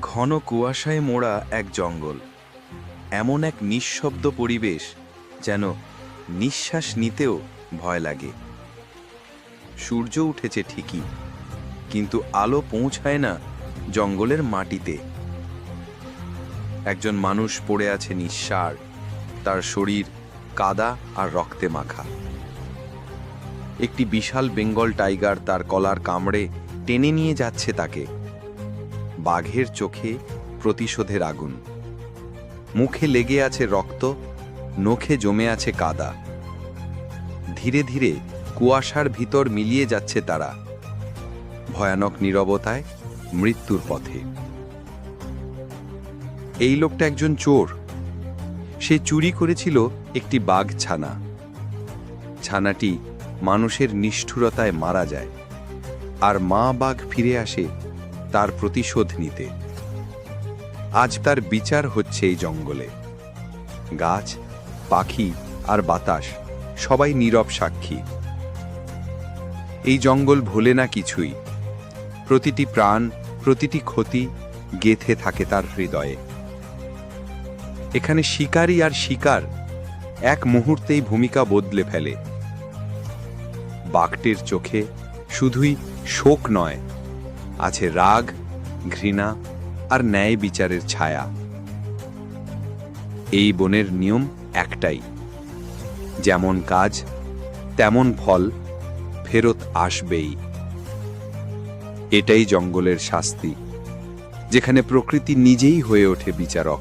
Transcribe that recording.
ঘন কুয়াশায় মোড়া এক জঙ্গল। এমন এক নিঃশব্দ পরিবেশ যেন নিঃশ্বাস নিতেও ভয় লাগে। সূর্য উঠেছে ঠিকই, কিন্তু আলো পৌঁছায় না জঙ্গলের মাটিতে। একজন মানুষ পড়ে আছে নিঃসার, তার শরীর কাদা আর রক্তে মাখা। একটি বিশাল বেঙ্গল টাইগার তার কলার কামড়ে টেনে নিয়ে যাচ্ছে তাকে। বাঘের চোখে প্রতিশোধের আগুন। মুখে লেগে আছে রক্ত, নখে জমে আছে কাদা। ধীরে ধীরে কুয়াশার ভিতর মিলিয়ে যাচ্ছে তারা। ভয়ানক নীরবতায় মৃত্যুর পথে। এই লোকটা একজন চোর। সে চুরি করেছিল একটি বাঘ ছানা। ছানাটি মানুষের নিষ্ঠুরতায় মারা যায়। আর মা বাঘ ফিরে আসে তার প্রতিশোধ নিতে। আজ তার বিচার হচ্ছে এই জঙ্গলে। গাছ, পাখি আর বাতাস সবাই নীরব সাক্ষী। এই জঙ্গল ভোলে না কিছুই। প্রতিটি প্রাণ, প্রতিটি ক্ষতি গেথে থাকে তার হৃদয়ে। এখানে শিকারী আর শিকার এক মুহূর্তেই ভূমিকা বদলে ফেলে। বাঘটির চোখে শুধুই শোক নয় আছে রাগ, ঘৃণা আর ন্যায় বিচারের ছায়া। এই বনের নিয়ম একটাই। যেমন কাজ, তেমন ফল ফেরত আসবেই। এটাই জঙ্গলের শাস্তি, যেখানে প্রকৃতি নিজেই হয়ে ওঠে বিচারক।